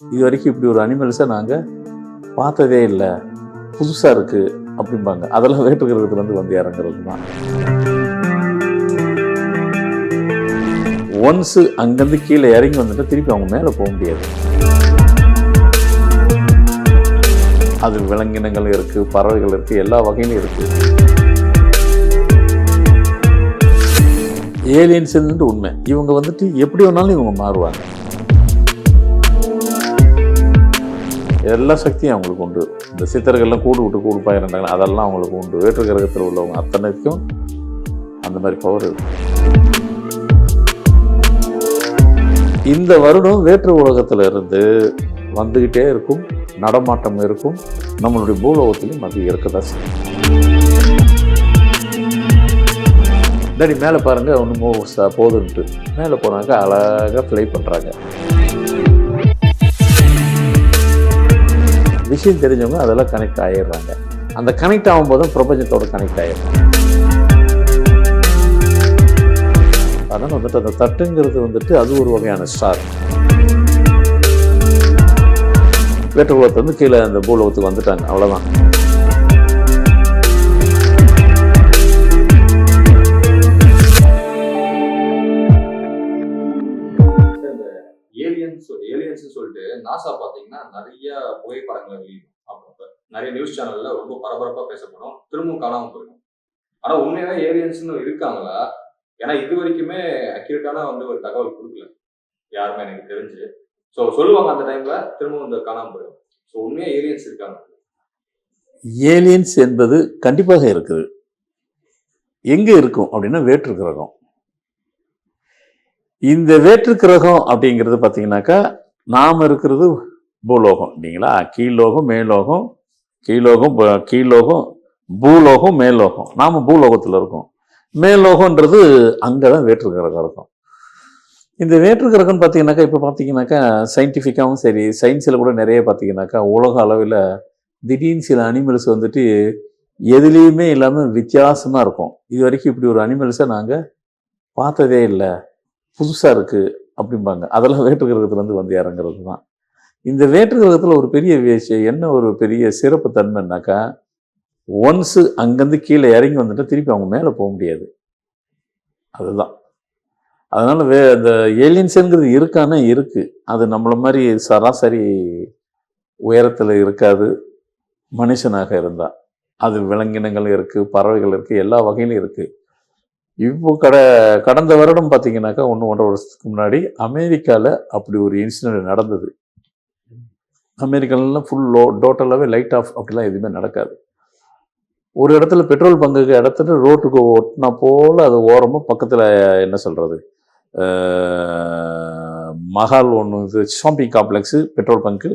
இது வரைக்கும் இப்படி ஒரு அனிமல்ஸை நாங்கள் பார்த்ததே இல்லை. புதுசாக இருக்குது அப்படிம்பாங்க. அதெல்லாம் வேட்டுக்கிறதுலேருந்து வந்து இறங்குறது தான் ஒன்ஸு அங்கேருந்து கீழே இறங்கி வந்துட்டு திருப்பி அவங்க மேலே போக முடியாது. அது விலங்கினங்கள் இருக்குது பறவைகள் இருக்குது எல்லா வகையிலும் இருக்குது ஏலியன்ஸ் உண்மை. இவங்க வந்துட்டு எப்படி வேணாலும் இவங்க மாறுவாங்க. எல்லா சக்தியும் அவங்களுக்கு உண்டு. இந்த சித்தர்கள்லாம் கூடு விட்டு கூடு பாயிரண்டாங்க அதெல்லாம் அவங்களுக்கு உண்டு. வேற்று கிரகத்தில் உள்ளவங்க அத்தனைக்கும் அந்த மாதிரி பவர் இருக்கு. இந்த வருடம் வேற்று உலகத்தில் இருந்து வந்துக்கிட்டே இருக்கும். நடமாட்டம் இருக்கும். நம்மளுடைய பூலோகத்திலையும் அது இருக்கதான் செய்யும். டேடி மேலே பாருங்கள் ஒன்றுமோ போதுன்ட்டு. மேலே போனாக்க அழகாக ஃப்ளை பண்ணுறாங்க விஷயம் தெரிஞ்சவங்க அதெல்லாம் கனெக்ட் ஆகிடுறாங்க அந்த கனெக்ட் ஆகும்போது தான் பிரபஞ்சத்தோட கனெக்ட் ஆகிடுறாங்க அதனால் வந்துட்டு அந்த தட்டுங்கிறது வந்துட்டு அது ஒரு வகையான ஸ்டார் வேற்று உலகத்துலேருந்து கீழே அந்த பூலோகத்துக்கு வந்துட்டாங்க. அவ்வளோதான் ஏலியன்ஸ் ஏலியன்ஸ் சொல்லிட்டு நாசா பாத்தீங்கன்னா நிறைய புகைப்படங்களை வெளியிடும் அப்பப்ப நிறைய நியூஸ் சேனல்ல ரொம்ப பரபரப்பா பேசப்படும். திரும்பவும் காணாம போயிடும். ஆனா உண்மையாவே ஏலியன்ஸ்னு இருக்காங்களா? ஏன்னா இது வரைக்குமே அக்யூரேட்டான வந்து ஒரு தகவல் கொடுக்கல. யாருமே எனக்கு தெரிஞ்சு. ஸோ சொல்லுவாங்க அந்த டைம்ல திரும்பவும் இந்த காணாம போயிடும். ஸோ உண்மையா ஏலியன்ஸ் இருக்காங்க. ஏலியன்ஸ் என்பது கண்டிப்பாக இருக்குது. எங்கே இருக்கும் அப்படின்னா வேற்று கிரகம். இந்த வேற்று கிரகம் அப்படிங்கிறது பார்த்தீங்கன்னாக்கா நாம் இருக்கிறது பூலோகம் இல்லைங்களா? கீழோகம் மேலோகம் கீழோகம் ப- கீழோகம் பூலோகம் மேலோகம் நாம் பூலோகத்தில் இருக்கோம். மேலோகன்றது அங்கே தான் வேற்றுக்கிரகம் இருக்கும். இந்த வேற்று கிரகம்னு பார்த்தீங்கன்னாக்கா இப்போ பார்த்தீங்கன்னாக்கா சயின்டிஃபிக்காகவும் சரி சயின்ஸில் கூட நிறைய பார்த்தீங்கன்னாக்கா உலக அளவில் திடீர்னு சில அனிமல்ஸ் வந்துட்டு எதுலேயுமே இல்லாமல் வித்தியாசமாக இருக்கும். இது வரைக்கும் இப்படி ஒரு அனிமல்ஸை நாங்கள் பார்த்ததே இல்லை. புதுசாக இருக்குது அப்படிம்பாங்க. அதெல்லாம் வேற்றுக்கிரகத்துலேருந்து வந்து இறங்குறது தான் இந்த வேற்று கிரகத்தில் ஒரு பெரிய விஷயம் என்ன ஒரு பெரிய சிறப்பு தன்மைனாக்கா ஒன்ஸு அங்கேருந்து கீழே இறங்கி வந்துட்டு திருப்பி அவங்க மேலே போக முடியாது. அதுதான். அதனால் வே அந்த ஏலியன்ஸுங்கிறது இருக்கானா? இருக்குது அது நம்மளை மாதிரி சராசரி உயரத்தில் இருக்காது. மனுஷனாக இருந்தால் அது விலங்கினங்கள் இருக்குது பறவைகள் இருக்குது எல்லா வகையிலும் இருக்குது இப்போ கட கடந்த வருடம் பார்த்தீங்கன்னாக்கா ஒன்று ஒன்றரை வருஷத்துக்கு முன்னாடி அமெரிக்காவில் அப்படி ஒரு இன்சிடென்ட் நடந்தது. அமெரிக்காலலாம் ஃபுல் லோ டோட்டலாகவே லைட் ஆஃப் அப்படிலாம் எதுவுமே நடக்காது. ஒரு இடத்துல பெட்ரோல் பங்குக்கு இடத்துல ரோட்டுக்கு ஒட்டினா போல் அது ஓரமாக பக்கத்தில் என்ன சொல்கிறது மஹால் ஒன்று இது ஷாப்பிங் காம்ப்ளெக்ஸு பெட்ரோல் பங்க்கு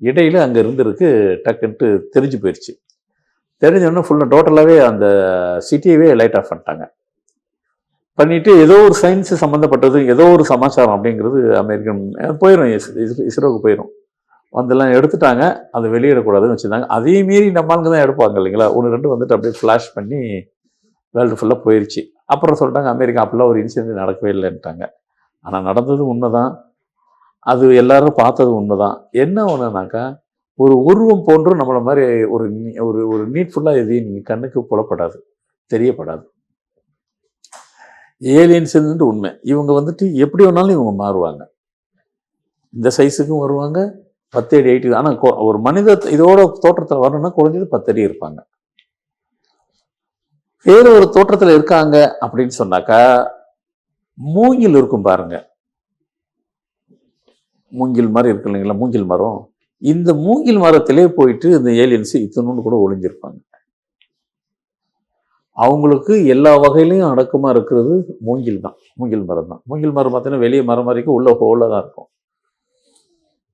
இடையில் அங்கே இருந்திருக்கு டக்குன்ட்டு தெரிஞ்சு போயிடுச்சு தெரிஞ்சோடனே ஃபுல்லாக டோட்டலாகவே அந்த சிட்டியவே லைட் ஆஃப் பண்ணிட்டாங்க. பண்ணிட்டு ஏதோ ஒரு சயின்ஸு சம்மந்தப்பட்டது ஏதோ ஒரு சமாச்சாரம் அப்படிங்கிறது அமெரிக்கன் போயிடும் இஸ்ரோவுக்கு போயிடும் வந்தெல்லாம் எடுத்துட்டாங்க அதை வெளியிடக்கூடாதுன்னு வச்சுருந்தாங்க. அதே மீறி நம்ம தான் எடுப்பாங்க இல்லைங்களா? ஒன்று ரெண்டு வந்துட்டு அப்படியே ஃப்ளாஷ் பண்ணி வேர்ல்டு ஃபுல்லாக போயிடுச்சு அப்புறம் சொல்லிட்டாங்க அமெரிக்கா அப்படிலாம் ஒரு இன்சிடென்ட் நடக்கவே இல்லைன்ட்டாங்க. ஆனால் நடந்தது உண்மைதான். அது எல்லாரும் பார்த்தது உண்மைதான். என்ன ஒன்றுனாக்கா ஒரு உருவம் போன்றும் நம்மளை மாதிரி ஒரு ஒரு ஒரு நீட்ஃபுல்லாக எதையும் நீங்கள் கண்ணுக்கு புலப்படாது தெரியப்படாது. ஏலியன்ஸ் உண்மை. இவங்க வந்துட்டு எப்படி வேணாலும் இவங்க மாறுவாங்க. இந்த சைஸுக்கும் வருவாங்க பத்து அடி எயிட்டி ஆனால் ஒரு மனித இதோட தோற்றத்தில் வரணும்னா குறைஞ்சது பத்து அடி இருப்பாங்க. வேற ஒரு தோற்றத்தில் இருக்காங்க அப்படின்னு சொன்னாக்கா மூங்கில் இருக்கும் பாருங்க. மூங்கில் மாதிரி இருக்கு இல்லைங்களா? மூங்கில் மரம். இந்த மூங்கில் மரத்திலே போயிட்டு இந்த ஏலியன்ஸ் இத்தனோன்னு கூட ஒளிஞ்சிருப்பாங்க. அவங்களுக்கு எல்லா வகையிலையும் அடக்கமாக இருக்கிறது மூங்கில் தான். மூங்கில் மரம் தான். மூங்கில் மரம் பார்த்தீங்கன்னா வெளியே மரம் வரைக்கும் உள்ள ஹோலாக தான் இருக்கும்.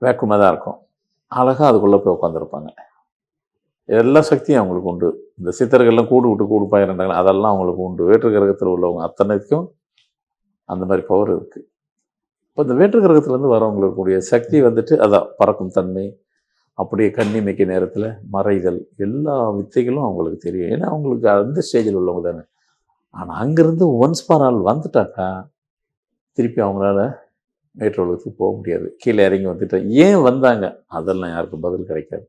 வேக்குமாக தான் இருக்கும். அழகாக அதுக்குள்ளே போய் உட்காந்துருப்பாங்க எல்லா சக்தியும் அவங்களுக்கு உண்டு. இந்த சித்தர்கள்லாம் கூடு விட்டு கூடு பாயிரண்டாங்க அதெல்லாம் அவங்களுக்கு உண்டு. வேற்று கிரகத்தில் உள்ளவங்க அத்தனைக்கும் அந்த மாதிரி பவர் இருக்குது இப்போ இந்த வேற்று கிரகத்துலேருந்து வரவங்களுக்கு கூடிய சக்தி வந்துட்டு அதான் பறக்கும் தன்மை அப்படியே கண்ணிமைக்க நேரத்தில் மறைதல் எல்லா வித்தைகளும் அவங்களுக்கு தெரியும். ஏன்னா அவங்களுக்கு அந்த ஸ்டேஜில் உள்ளவங்க தானே. ஆனால் அங்கேருந்து ஒன்ஸ் ஃபார் ஆள் வந்துட்டாக்கா திருப்பி அவங்களால வேற்று போக முடியாது. கீழே இறங்கி வந்துட்டேன் ஏன் வந்தாங்க? அதெல்லாம் யாருக்கும் பதில் கிடைக்காது.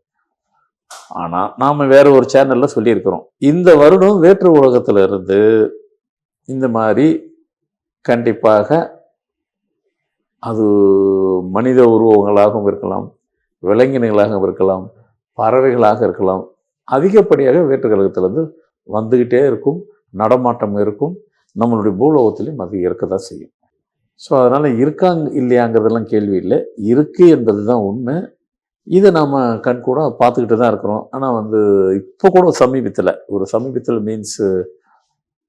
ஆனால் நாம் வேற ஒரு சேனலில் சொல்லியிருக்கிறோம். இந்த வருடம் வேற்று உலகத்தில் இருந்து இந்த மாதிரி கண்டிப்பாக அது மனித உருவங்களாகவும் இருக்கலாம் விலங்கினங்களாகவும் இருக்கலாம் பறவைகளாக இருக்கலாம் அதிகப்படியாக வேற்று கழகத்திலேருந்து வந்துக்கிட்டே இருக்கும் நடமாட்டம் இருக்கும் நம்மளுடைய பூலோகத்திலையும் அது இருக்க தான் செய்யும். ஸோ அதனால் இருக்காங்க இல்லையாங்கிறதெல்லாம் கேள்வி இல்லை. இருக்கு என்பது தான் உண்மை. இதை நாம் கண் கூட பார்த்துக்கிட்டு தான் இருக்கிறோம். ஆனால் வந்து இப்போ கூட சமீபத்தில். ஒரு சமீபத்தில் மீன்ஸ்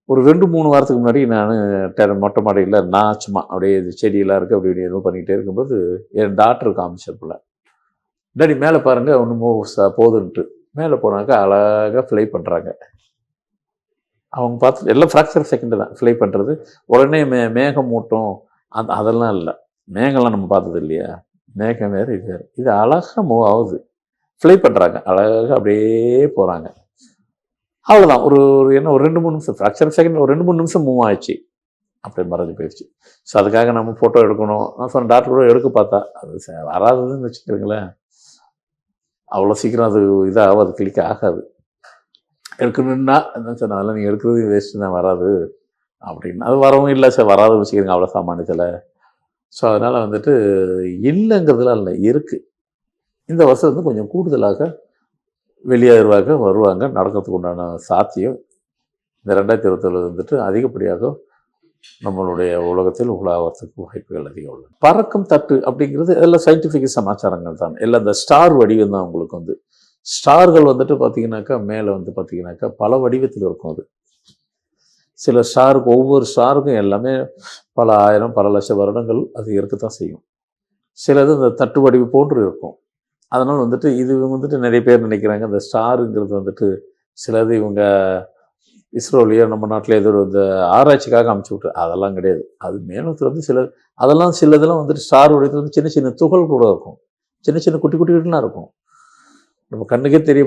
ஒரு ரெண்டு மூணு வாரத்துக்கு முன்னாடி நான் டெர மொட்டை மாடியில் நான் சும்மா அப்படியே இது செடியெல்லாம் இருக்குது அப்படி இப்படி எதுவும் பண்ணிக்கிட்டே இருக்கும்போது என் டாக்டர் காமிச்சப்பில் டாடி மேலே பாருங்கள் ஒன்றுமோ போதுன்ட்டு. மேலே போனாக்கா அழகாக ஃப்ளை பண்ணுறாங்க அவங்க பார்த்து எல்லாம் ஃப்ராக்சர் செகண்டு தான். ஃப்ளை பண்ணுறது உடனே மே மேகமூட்டம் அந்த அதெல்லாம் இல்லை. மேகம்லாம் நம்ம பார்த்தது இல்லையா? மேகம் வேறு இது வேறு. இது அழகாக மூவ் ஆகுது. ஃப்ளை பண்ணுறாங்க அழகாக அப்படியே போகிறாங்க அவ்வளோதான் ஒரு ஒரு என்ன ஒரு ரெண்டு மூணு நிமிஷம். ஃப்ராக்சர் செகண்ட் ஒரு ரெண்டு மூணு நிமிஷம் மூவ் ஆயிடுச்சு. அப்படியே மறைஞ்சு போயிடுச்சு ஸோ அதுக்காக நம்ம ஃபோட்டோ எடுக்கணும். நான் சொன்ன டாக்டர் கூட எடுக்க பார்த்தா அது ச- வராதுன்னு வச்சுக்கிறீங்களேன் அவ்வளோ சீக்கிரம் அது இதாக அது கிளிக் ஆகாது. எடுக்கணும்னா என்ன சொன்ன அதெல்லாம் நீங்கள் எடுக்கிறது வேஸ்ட்டு தான் வராது. அப்படின்னு. அது வரவும் இல்லை சார் வராத வச்சுக்கிறீங்க அவ்வளோ சாமானியத்தில் ஸோ அதனால் வந்துட்டு இல்லைங்கிறதுலாம் இல்லை இருக்குது இந்த வருஷம் வந்து கொஞ்சம் கூடுதலாக வெளியேறுவாங்க வருவாங்க நடக்கிறதுக்கு உண்டான சாத்தியம். இந்த ரெண்டாயிரத்தி இருபத்தேழு வந்துட்டு அதிகப்படியாக நம்மளுடைய உலகத்தில் உலாவதுக்கு வாய்ப்புகள் அதிகம் உள்ளது. பறக்கும் தட்டு அப்படிங்கிறது எல்லாம் சயின்டிஃபிக் சமாச்சாரங்கள் தான். எல்லாம் இந்த ஸ்டார் வடிவம் தான் உங்களுக்கு வந்து. ஸ்டார்கள் வந்துட்டு பார்த்தீங்கன்னாக்கா மேலே வந்து பார்த்தீங்கன்னாக்கா பல வடிவத்தில் இருக்கும் அது. சில ஸ்டாருக்கு ஒவ்வொரு ஸ்டாருக்கும் எல்லாமே பல ஆயிரம் பல லட்சம் வருடங்கள் அது இருக்கத்தான் செய்யும். சிலது இந்த தட்டு வடிவு போன்று இருக்கும். அதனால் வந்துட்டு இது வந்துட்டு நிறைய பேர் நினைக்கிறாங்க இந்த ஸ்டாருங்கிறது வந்துட்டு சிலது இவங்க இஸ்ரோலையோ நம்ம நாட்டில் ஏதோ ஒரு இந்த ஆராய்ச்சிக்காக அமைச்சு விட்டு அதெல்லாம் கிடையாது. அது மேலத்தில் வந்து சில அதெல்லாம் சிலதெல்லாம் வந்துட்டு ஸ்டார் உடையத்தில் வந்து சின்ன சின்ன துகள் கூட இருக்கும். சின்ன சின்ன குட்டி குட்டி குட்டிலாம் இருக்கும். நம்ம கண்ணுக்கே தெரிய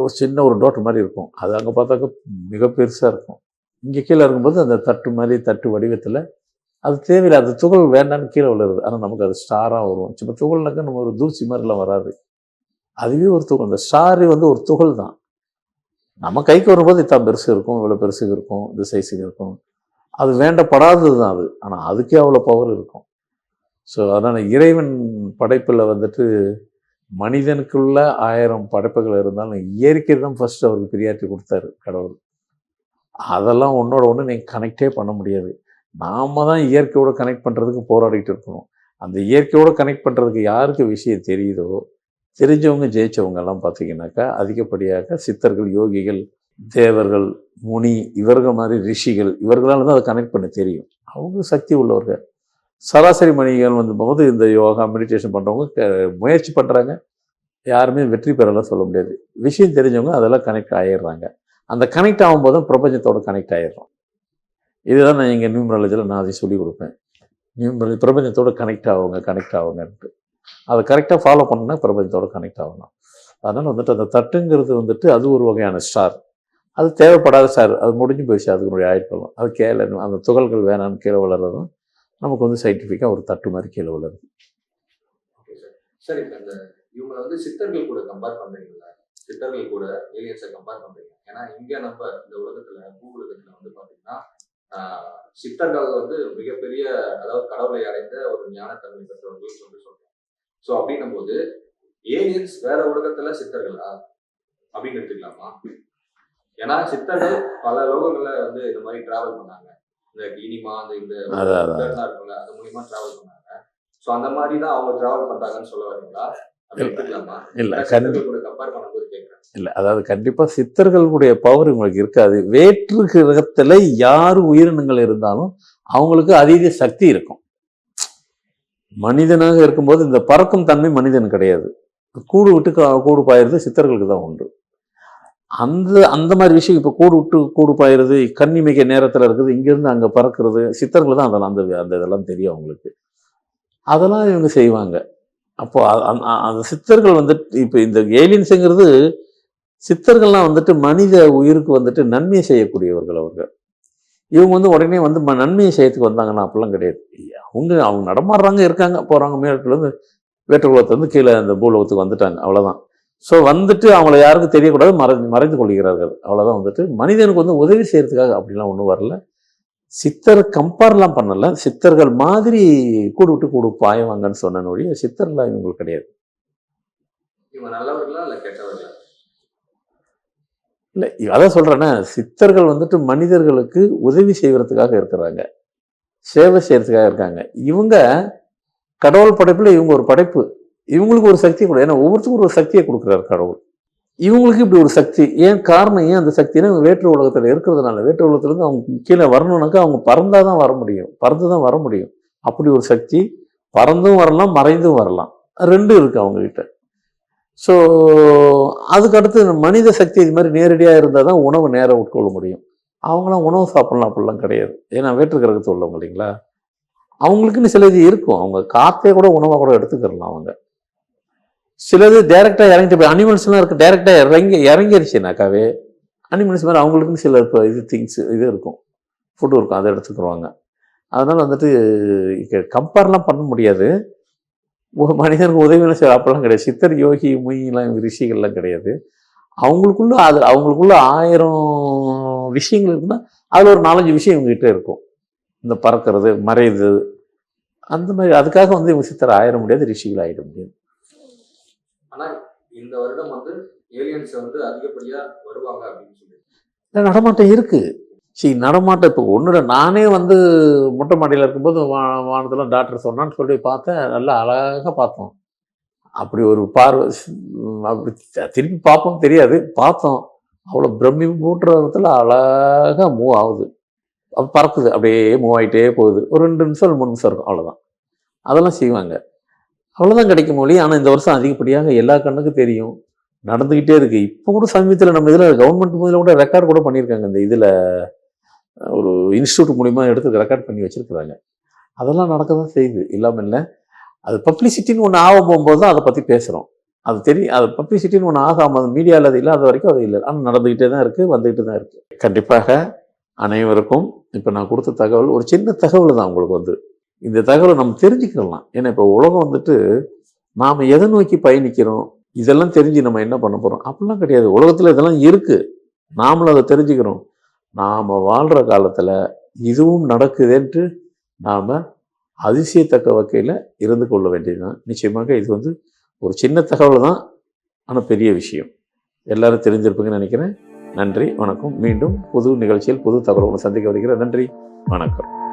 ஒரு சின்ன ஒரு டோட் மாதிரி இருக்கும். அது அங்கே பார்த்தாக்க மிக பெருசாக இருக்கும். இங்கே கீழே இருக்கும்போது அந்த தட்டு மாதிரி தட்டு வடிவத்தில் அது தேவையில்லை. அது துகள் வேண்டாம்னு கீழே விழுறது. ஆனால் நமக்கு அது ஸ்டாராக வரும். சும்மா துகள்னாக்கா நம்ம ஒரு தூசி மாதிரிலாம் வராது. அதுவே ஒரு துகள். இந்த ஸ்டாரு வந்து ஒரு துகள் தான். நம்ம கைக்கு வரும்போது இத்தான் பெருசு இருக்கும் இவ்வளோ பெருசுக்கு இருக்கும் இந்த சைஸுக்கு இருக்கும். அது வேண்டப்படாதது தான் அது. ஆனால் அதுக்கே அவ்வளோ பவர் இருக்கும். ஸோ அதனால் இறைவன் படைப்பில் வந்துட்டு மனிதனுக்குள்ள ஆயிரம் படைப்புகள் இருந்தாலும் இயற்கை தான் ஃபஸ்ட்டு அவருக்கு பிரியாற்றி கொடுத்தாரு கடவுள். அதெல்லாம் ஒன்றோட ஒன்று நீங்கள் கனெக்டே பண்ண முடியாது. நாம தான் இயற்கையோடு கனெக்ட் பண்ணுறதுக்கு போராடிட்டு இருக்கணும். அந்த இயற்கையோடு கனெக்ட் பண்ணுறதுக்கு யாருக்கு விஷயம் தெரியுதோ தெரிஞ்சவங்க ஜெயிச்சவங்க எல்லாம் பார்த்தீங்கன்னாக்கா அதிகப்படியாக சித்தர்கள் யோகிகள் தேவர்கள் முனி இவர்கள் மாதிரி ரிஷிகள் இவர்களால் தான் அதை கனெக்ட் பண்ண தெரியும். அவங்க சக்தி உள்ளவர்கள். சராசரி மனிதர்கள் வந்து போது இந்த யோகா மெடிடேஷன் பண்ணுறவங்க க- முயற்சி பண்ணுறாங்க யாருமே வெற்றி பெறலாம் சொல்ல முடியாது. விஷயம் தெரிஞ்சவங்க அதெல்லாம் கனெக்ட் ஆயிடுறாங்க. அந்த கனெக்ட் ஆகும்போது பிரபஞ்சத்தோட கனெக்ட் ஆயிடுறோம். இதுதான் நான் எங்கள் நியூமராலஜியில் நான் அதை சொல்லிக் கொடுப்பேன். நியூமராலஜி பிரபஞ்சத்தோட கனெக்ட் ஆகுங்க கனெக்ட் ஆகுங்கன்ட்டு. அதை கரெக்டாக ஃபாலோ பண்ணால் பிரபஞ்சத்தோட கனெக்ட் ஆகணும். அதனால் வந்துட்டு அந்த தட்டுங்கிறது வந்துட்டு அது ஒரு வகையான ஸ்டார் அது தேவைப்படாத ஸ்டார் அது முடிஞ்சு போயிடுச்சு அதுக்குடைய ஆயுட்காலம் அது கீழே அந்த துகள்கள் வேணான்னு கீழே வளர்றதும் நமக்கு வந்து சயின்டிஃபிக்காக ஒரு தட்டு மாதிரி கீழே வளருது. சார் சரி இப்ப இந்த இவங்களை வந்து சித்தர்கள் கூட கம்பேர் பண்ணுறீங்களா சித்தர்கள் கூட ஏலியன்ஸை கம்பேர் பண்றீங்க. ஏன்னா இங்க நம்ம இந்த உலகத்துல பூ உலகத்துல வந்து பாத்தீங்கன்னா ஆஹ், சித்தர்கள் வந்து மிகப்பெரிய அதாவது கடவுளை அடைந்த ஒரு ஞானத்தன்மை பெற்றவர்கள் சொல்லி சொல்றோம் ஸோ அப்படின்னும் போது ஏலியன்ஸ் வேற உலகத்துல சித்தர்களா? அப்படின்னு எடுத்துக்கலாமா? ஏன்னா சித்தர்கள் பல லோகங்கள்ல வந்து இந்த மாதிரி டிராவல் பண்ணாங்க. இந்த இனிமா அந்த இந்த இருக்குல்ல அது மூலியமா டிராவல் பண்ணாங்க. ஸோ அந்த மாதிரி தான் அவங்க டிராவல் பண்றாங்கன்னு சொல்ல வரீங்களா? இல்லை அதாவது கண்டிப்பாக சித்தர்களுடைய பவர் உங்களுக்கு இருக்காது. வேற்று கிரகத்தில் யார் உயிரினங்கள் இருந்தாலும் அவங்களுக்கு அதீத சக்தி இருக்கும். மனிதனாக இருக்கும்போது இந்த பறக்கும் தன்மை மனிதன் கிடையாது. கூடு விட்டு கூடு பாயிறது சித்தர்களுக்கு தான் உண்டு. அந்த அந்த மாதிரி விஷயம் இப்போ கூடு விட்டு கூடு பாயிறது கண்ணிமைக்க நேரத்தில் இருக்குது இங்கேருந்து அங்கே பறக்கிறது சித்தர்கள் தான் அதெல்லாம் அந்த அந்த இதெல்லாம் தெரியும் அவங்களுக்கு. அதெல்லாம் இவங்க செய்வாங்க. அப்போ அந்த சித்தர்கள் வந்துட்டு இப்போ இந்த ஏலியன்ஸுங்கிறது சித்தர்கள்லாம் வந்துட்டு மனித உயிருக்கு வந்துட்டு நன்மை செய்யக்கூடியவர்கள் அவர்கள். இவங்க வந்து உடனே வந்து ம- நன்மையை செய்யறதுக்கு வந்தாங்கன்னா அப்படிலாம் கிடையாது. அவங்க அவங்க நடமாடுறாங்க இருக்காங்க. போகிறாங்க மேலத்துலேருந்து வேற்று உலகத்துலேருந்து கீழே அந்த பூலோகத்துக்கு வந்துட்டாங்க. அவ்வளோதான் ஸோ வந்துட்டு அவங்கள யாருக்கும் தெரியக்கூடாது. மறைந்து மறைந்து கொள்கிறார்கள் அவ்வளோதான் வந்துட்டு மனிதனுக்கு வந்து உதவி செய்கிறதுக்காக அப்படிலாம் ஒன்றும் வரல. சித்தர் கம்பேர்லாம் பண்ணல. சித்தர்கள் மாதிரி கூடு விட்டு கூடு பாயவாங்கன்னு சொன்ன ஒழிய சித்தர்லாம் இவங்களுக்கு கிடையாது. இல்ல அதான் சொல்கிறேன்னா சித்தர்கள் வந்துட்டு மனிதர்களுக்கு உதவி செய்வதற்காக இருக்கிறாங்க. சேவை செய்யறதுக்காக இருக்காங்க. இவங்க கடவுள் படைப்பில் இவங்க ஒரு படைப்பு. இவங்களுக்கு ஒரு சக்தி கொடு ஏன்னா ஒவ்வொருத்தருக்கும் ஒரு சக்தியை கொடுக்குறாரு கடவுள். இவங்களுக்கு இப்படி ஒரு சக்தி. ஏன் காரணம் ஏன் அந்த சக்தினா இவங்க வேற்று உலகத்தில் இருக்கிறதுனால? வேற்று உலகத்துலேருந்து அவங்க கீழே வரணும்னாக்கா அவங்க பறந்தால் தான் வர முடியும். பறந்து தான் வர முடியும். அப்படி ஒரு சக்தி பறந்தும் வரலாம் மறைந்தும் வரலாம். ரெண்டும் இருக்குது அவங்கக்கிட்ட ஸோ அதுக்கடுத்து மனித சக்தி இது மாதிரி நேரடியாக இருந்தால் தான் உணவு நேரம் உட்கொள்ள முடியும். அவங்களாம் உணவு சாப்பிட்லாம் அப்படிலாம் கிடையாது. ஏன்னா வேற்று கிரகத்து உள்ளவங்க இல்லைங்களா? அவங்களுக்குன்னு சில இது இருக்கும். அவங்க காற்றே கூட உணவாக கூட எடுத்துக்கிறலாம் அவங்க. சிலது டைரெக்டாக இறங்கிட்டு போய் அனிமல்ஸ்லாம் இருக்கு டைரெக்டாக இறங்கி இறங்கிருச்சுனாக்காவே அனிமல்ஸ் மாதிரி அவங்களுக்குன்னு சில இப்போ இது திங்ஸ் இது இருக்கும். ஃபுட்டு இருக்கும் அதை எடுத்துக்கிடுவாங்க அதனால் வந்துட்டு கம்பேர்லாம் பண்ண முடியாது. மனிதனுக்கு உதவியெல்லாம் செய்ய அப்போல்லாம் கிடையாது. சித்தர் யோகி மொயிலாம் ரிஷிகள்லாம் கிடையாது. அவங்களுக்குள்ள அது அவங்களுக்குள்ள ஆயிரம் விஷயங்கள் இருக்குன்னா அதில் ஒரு நாலஞ்சு விஷயம் இவங்ககிட்ட இருக்கும். இந்த பறக்கிறது மறையுது அந்த மாதிரி அதுக்காக வந்து இவங்க சித்தர் ஆயிட முடியாது ரிஷிகள் ஆகிட முடியாது. ஆனா இந்த வருடம் வந்து ஏலியன்ஸ் வந்து அதிகப்படியா வருவாங்க அப்படின்னு சொல்லி நடமாட்டம் இருக்கு. சரி நடமாட்டம் இப்போ ஒன்றுட நானே வந்து மொட்டை மாடியில் இருக்கும்போது வா வானத்தில் டாக்டர் சொன்னான்னு சொல்லி பார்த்தேன். நல்லா அழகாக பார்த்தோம். அப்படி ஒரு பார்வை அப்படி திருப்பி பார்ப்போம் தெரியாது. பார்த்தோம். அவ்வளோ பிரம்மி விதத்தில் அழகாக மூவ் ஆகுது. அது பறக்குது அப்படியே மூவ் ஆகிட்டே போகுது. ஒரு ரெண்டு நிமிஷம் மூணு நிமிஷம் இருக்கும் அவ்வளோதான் அதெல்லாம் செய்வாங்க. அவ்வளோதான் கிடைக்கும் மொழி. ஆனால் இந்த வருஷம் அதிகப்படியாக எல்லா கண்ணுக்கும் தெரியும். நடந்துக்கிட்டே இருக்குது இப்போ கூட சமீபத்தில் நம்ம இதில் கவர்மெண்ட் முதல்ல கூட ரெக்கார்ட் கூட பண்ணியிருக்காங்க. இந்த இதில் ஒரு இன்ஸ்டியூட் மூலிமா எடுத்து ரெக்கார்ட் பண்ணி வச்சுருக்குறாங்க. அதெல்லாம் நடக்க தான் செய்யுது. இல்லாமல் இல்லை. அது பப்ளிசிட்டின்னு ஒன்று ஆக போகும்போது தான் அதை பற்றி பேசுகிறோம் அது தெரியும் அது பப்ளிசிட்டின்னு ஒன்று ஆகாமல் அது மீடியாவில் அது இல்லாத வரைக்கும் அது இல்லை. ஆனால் நடந்துக்கிட்டே தான் இருக்குது வந்துக்கிட்டு தான் இருக்குது கண்டிப்பாக அனைவருக்கும் இப்போ நான் கொடுத்த தகவல் ஒரு சின்ன தகவல் தான் உங்களுக்கு வந்து. இந்த தகவலை நம்ம தெரிஞ்சுக்கலாம் ஏன்னா இப்போ உலகம் வந்துட்டு நாம் எதை நோக்கி பயணிக்கிறோம்? இதெல்லாம் தெரிஞ்சு நம்ம என்ன பண்ண போகிறோம் அப்படிலாம் கிடையாது. உலகத்தில் இதெல்லாம் இருக்குது நாமளும் அதை தெரிஞ்சுக்கிறோம். நாம் வாழ்கிற காலத்தில் இதுவும் நடக்குதுன்ட்டு நாம் அதிசயத்தக்க வகையில் இருந்து கொள்ள வேண்டியதுதான். நிச்சயமாக இது வந்து ஒரு சின்ன தகவல் தான். ஆனால் பெரிய விஷயம். எல்லாரும் தெரிஞ்சிருப்பீங்கன்னு நினைக்கிறேன். நன்றி. வணக்கம். மீண்டும் புது நிகழ்ச்சியில் புது தகவல் சந்திக்க வருகிறேன். நன்றி. வணக்கம்.